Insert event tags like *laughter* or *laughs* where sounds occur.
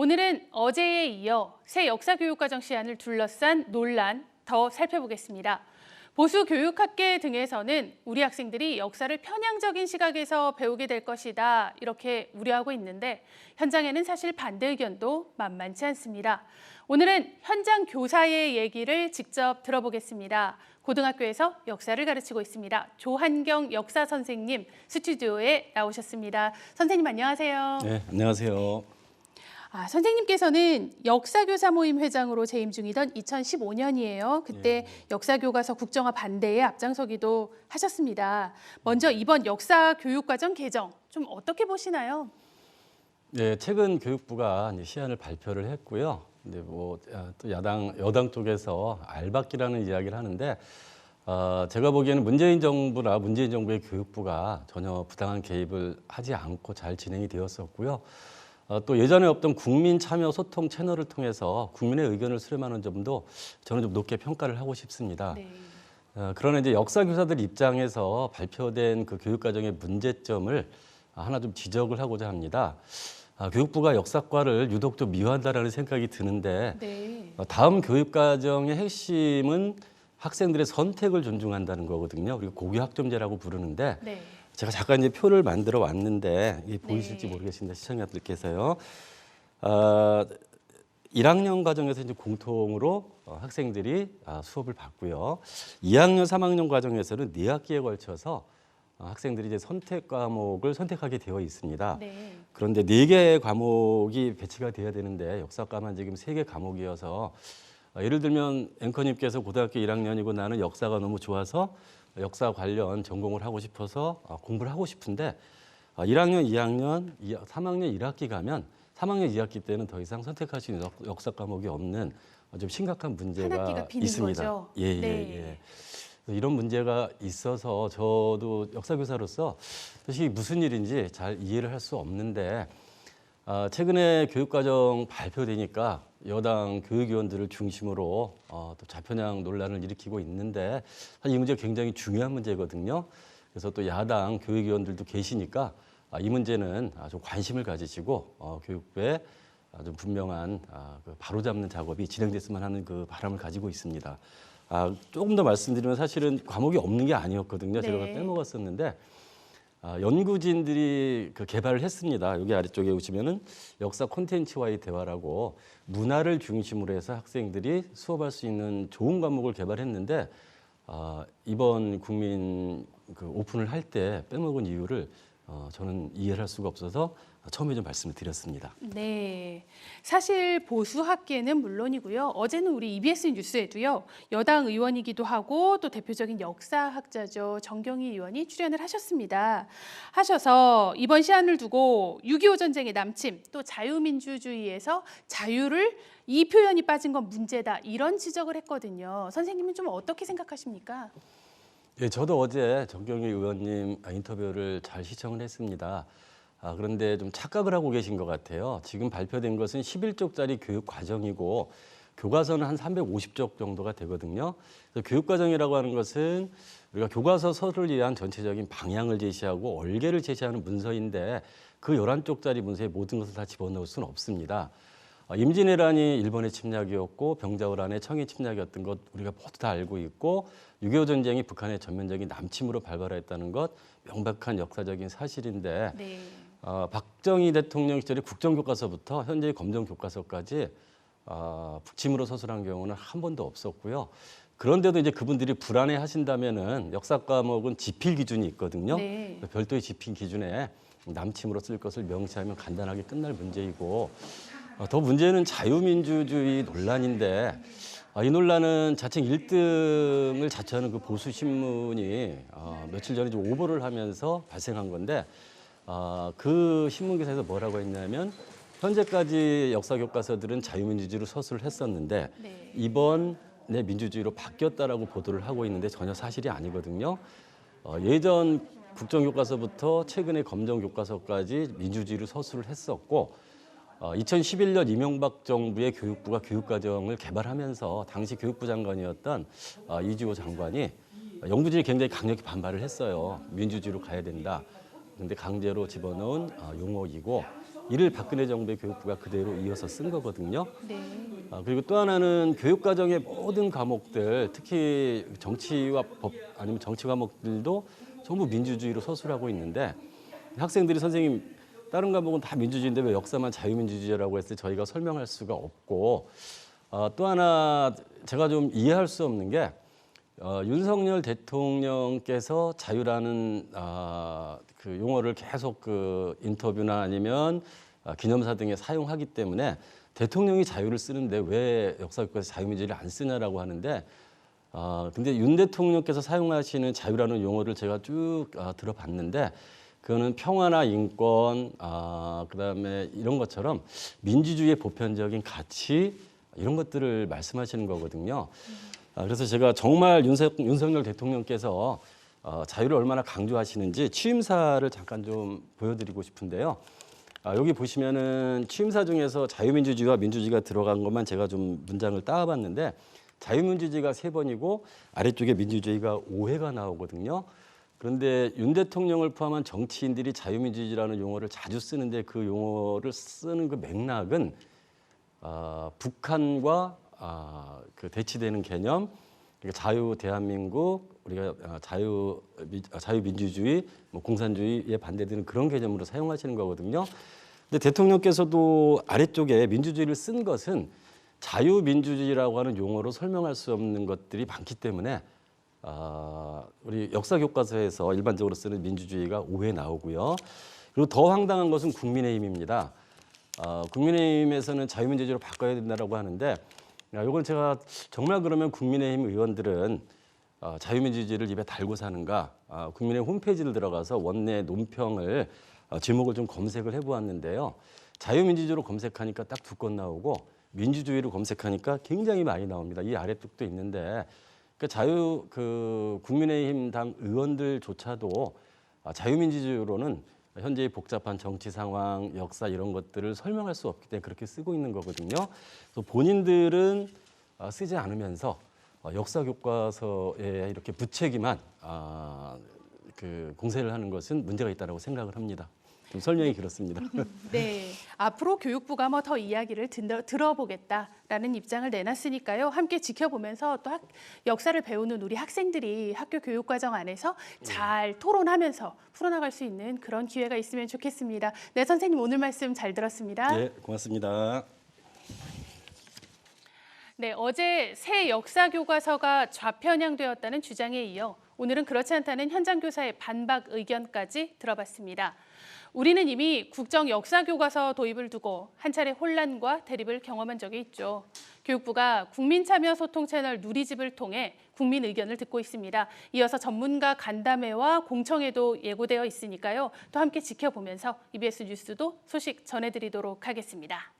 오늘은 어제에 이어 새 역사교육과정 시안을 둘러싼 논란 더 살펴보겠습니다. 보수 교육학계 등에서는 우리 학생들이 역사를 편향적인 시각에서 배우게 될 것이다 이렇게 우려하고 있는데 현장에는 사실 반대 의견도 만만치 않습니다. 오늘은 현장 교사의 얘기를 직접 들어보겠습니다. 고등학교에서 역사를 가르치고 있습니다. 조한경 역사 선생님 스튜디오에 나오셨습니다. 선생님 안녕하세요. 네, 안녕하세요. 아, 선생님께서는 역사교사 모임 회장으로 재임 중이던 2015년이에요. 그때 역사교과서 국정화 반대에 앞장서기도 하셨습니다. 먼저 이번 역사교육과정 개정 좀 어떻게 보시나요? 네, 최근 교육부가 시안을 발표를 했고요. 근데 뭐 또 야당 여당 쪽에서 알박기라는 이야기를 하는데 어, 제가 보기에는 문재인 정부나 문재인 정부의 교육부가 전혀 부당한 개입을 하지 않고 잘 진행이 되었었고요. 어, 또 예전에 없던 국민 참여 소통 채널을 통해서 국민의 의견을 수렴하는 점도 저는 좀 높게 평가를 하고 싶습니다. 네. 어, 그러나 이제 역사 교사들 입장에서 발표된 그 교육 과정의 문제점을 하나 좀 지적을 하고자 합니다. 아, 교육부가 역사과를 유독 좀 미워한다라는 생각이 드는데 네. 어, 다음 교육 과정의 핵심은 학생들의 선택을 존중한다는 거거든요. 우리가 고교 학점제라고 부르는데 네. 제가 잠깐 이제 표를 만들어 왔는데 이게 보이실지 네. 모르겠습니다. 시청자들께서요. 어, 1학년 과정에서 이제 공통으로 어, 학생들이 아, 수업을 받고요. 2학년, 3학년 과정에서는 네 학기에 걸쳐서 어, 학생들이 이제 선택 과목을 선택하게 되어 있습니다. 네. 그런데 네 개의 과목이 배치가 돼야 되는데 역사과만 지금 세 개 과목이어서 어, 예를 들면 앵커님께서 고등학교 1학년이고 나는 역사가 너무 좋아서 역사 관련 전공을 하고 싶어서 어, 공부를 하고 싶은데 어, 1학년, 2학년, 3학년 1학기 가면 3학년 2학기 때는 더 이상 선택할 수 있는 역- 역사 과목이 없는 어, 좀 심각한 한 문제가 있습니다. 거죠? 예, 예, 네. 예. 이런 문제가 있어서 저도 역사 교사로서 사실 무슨 일인지 잘 이해를 할 수 없는데 아, 최근에 교육과정 발표되니까 여당 교육위원들을 중심으로 어, 또 좌편향 논란을 일으키고 있는데 사실 이 문제 가 굉장히 중요한 문제거든요. 그래서 또 야당 교육위원들도 계시니까 아, 이 문제는 아, 좀 관심을 가지시고 어, 교육부에 아, 좀 분명한 아, 그 바로잡는 작업이 진행됐으면 하는 그 바람을 가지고 있습니다. 아, 조금 더 말씀드리면 사실은 과목이 없는 게 아니었거든요. 제가 네. 빼먹었었는데 아, 연구진들이 그 개발을 했습니다. 여기 아래쪽에 보시면은 역사 콘텐츠와의 대화라고 문화를 중심으로 해서 학생들이 수업할 수 있는 좋은 과목을 개발했는데 아, 이번 국민 그 오픈을 할 때 빼먹은 이유를 어, 저는 이해를 할 수가 없어서 처음에 좀 말씀을 드렸습니다. 네. 사실 보수 학계는 물론이고요. 어제는 우리 EBS 뉴스에도요. 여당 의원이기도 하고 또 대표적인 역사학자죠. 정경희 의원이 출연을 하셨습니다. 하셔서 이번 시안을 두고 6.25 전쟁의 남침 또 자유민주주의에서 자유를 이 표현이 빠진 건 문제다. 이런 지적을 했거든요. 선생님은 좀 어떻게 생각하십니까? 예, 저도 어제 정경희 의원님 인터뷰를 잘 시청을 했습니다. 아, 그런데 좀 착각을 하고 계신 것 같아요. 지금 발표된 것은 11쪽짜리 교육 과정이고 교과서는 한 350쪽 정도가 되거든요. 그래서 교육 과정이라고 하는 것은 우리가 교과서 서를 위한 전체적인 방향을 제시하고 얼개를 제시하는 문서인데 그 11쪽짜리 문서에 모든 것을 다 집어넣을 수는 없습니다. 어, 임진왜란이 일본의 침략이었고 병자호란의 청의 침략이었던 것 우리가 모두 다 알고 있고 6.25 전쟁이 북한의 전면적인 남침으로 발발했다는 것 명백한 역사적인 사실인데 네. 어, 박정희 대통령 시절의 국정교과서부터 현재의 검정교과서까지 어, 북침으로 서술한 경우는 한 번도 없었고요. 그런데도 이제 그분들이 불안해 하신다면은 역사 과목은 지필 기준이 있거든요. 네. 별도의 지필 기준에 남침으로 쓸 것을 명시하면 간단하게 끝날 문제이고 어, 더 문제는 자유민주주의 논란인데 아, 이 논란은 자칭 1등을 자처하는 그 보수 신문이 어, 며칠 전에 좀 오보를 하면서 발생한 건데 아, 그 신문 기사에서 뭐라고 했냐면 현재까지 역사 교과서들은 자유민주주의로 서술을 했었는데 네. 이번 내 민주주의로 바뀌었다라고 보도를 하고 있는데 전혀 사실이 아니거든요. 어, 예전 국정교과서부터 최근의 검정교과서까지 민주주의로 서술을 했었고 어, 2011년 이명박 정부의 교육부가 교육과정을 개발하면서 당시 교육부 장관이었던 어, 이주호 장관이 영부진이 굉장히 강력히 반발을 했어요. 민주주의로 가야 된다. 근데 강제로 집어넣은 어, 용어이고 이를 박근혜 정부의 교육부가 그대로 이어서 쓴 거거든요. 네. 아, 그리고 또 하나는 교육 과정의 모든 과목들, 특히 정치와 법 아니면 정치 과목들도 전부 민주주의로 서술하고 있는데 학생들이 선생님 다른 과목은 다 민주주의인데 왜 역사만 자유민주주의라고 했을 때 저희가 설명할 수가 없고 어, 또 하나 제가 좀 이해할 수 없는 게 어, 윤석열 대통령께서 자유라는 아, 그 용어를 계속 그 인터뷰나 아니면 아, 기념사 등에 사용하기 때문에 대통령이 자유를 쓰는데 왜 역사교과서 자유민주주의를 안 쓰냐라고 하는데 아 근데 윤 대통령께서 사용하시는 자유라는 용어를 제가 쭉 아, 들어봤는데 그거는 평화나 인권 아 그다음에 이런 것처럼 민주주의의 보편적인 가치 이런 것들을 말씀하시는 거거든요. 아, 그래서 제가 정말 윤석, 윤석열 대통령께서 어, 자유를 얼마나 강조하시는지 취임사를 잠깐 좀 보여드리고 싶은데요. 아, 여기 보시면은 취임사 중에서 자유민주주의와 민주주의가 들어간 것만 제가 좀 문장을 따와봤는데 자유민주주의가 세 번이고 아래쪽에 민주주의가 오회가 나오거든요. 그런데 윤 대통령을 포함한 정치인들이 자유민주주의라는 용어를 자주 쓰는데 그 용어를 쓰는 그 맥락은 아, 북한과 아, 그 대치되는 개념, 그러니까 자유 대한민국, 우리가 아, 자유 미- 아, 자유민주주의, 뭐 공산주의에 반대되는 그런 개념으로 사용하시는 거거든요. 근데 대통령께서도 아래쪽에 민주주의를 쓴 것은 자유민주주의라고 하는 용어로 설명할 수 없는 것들이 많기 때문에 아, 우리 역사 교과서에서 일반적으로 쓰는 민주주의가 오해 나오고요. 그리고 더 황당한 것은 국민의힘입니다. 어, 국민의힘에서는 자유민주주의로 바꿔야 된다라고 하는데 야, 이건 제가 정말 그러면 국민의힘 의원들은 어, 자유민주주의를 입에 달고 사는가? 아, 국민의힘 홈페이지를 들어가서 원내 논평을 어, 제목을 좀 검색을 해보았는데요. 자유민주주의로 검색하니까 딱 두 건 나오고 민주주의로 검색하니까 굉장히 많이 나옵니다. 이 아래 쪽도 있는데 그 자유 그 국민의힘 당 의원들조차도 아, 자유민주주의로는 현재의 복잡한 정치 상황, 역사 이런 것들을 설명할 수 없기 때문에 그렇게 쓰고 있는 거거든요. 그래서 본인들은 아, 쓰지 않으면서 어, 역사 교과서에 이렇게 부채기만 아, 그 공세를 하는 것은 문제가 있다고 생각을 합니다. 좀 설명이 그렇습니다. *laughs* 네, 앞으로 교육부가 뭐 더 이야기를 들어, 들어 보겠다라는 입장을 내놨으니까요. 함께 지켜보면서 또 학, 역사를 배우는 우리 학생들이 학교 교육 과정 안에서 잘 토론하면서 풀어나갈 수 있는 그런 기회가 있으면 좋겠습니다. 네, 선생님 오늘 말씀 잘 들었습니다. 네, 고맙습니다. 네, 어제 새 역사 교과서가 좌편향되었다는 주장에 이어 오늘은 그렇지 않다는 현장 교사의 반박 의견까지 들어봤습니다. 우리는 이미 국정 역사 교과서 도입을 두고 한 차례 혼란과 대립을 경험한 적이 있죠. 교육부가 국민 참여 소통 채널 누리집을 통해 국민 의견을 듣고 있습니다. 이어서 전문가 간담회와 공청회도 예고되어 있으니까요. 또 함께 지켜보면서 EBS 뉴스도 소식 전해드리도록 하겠습니다.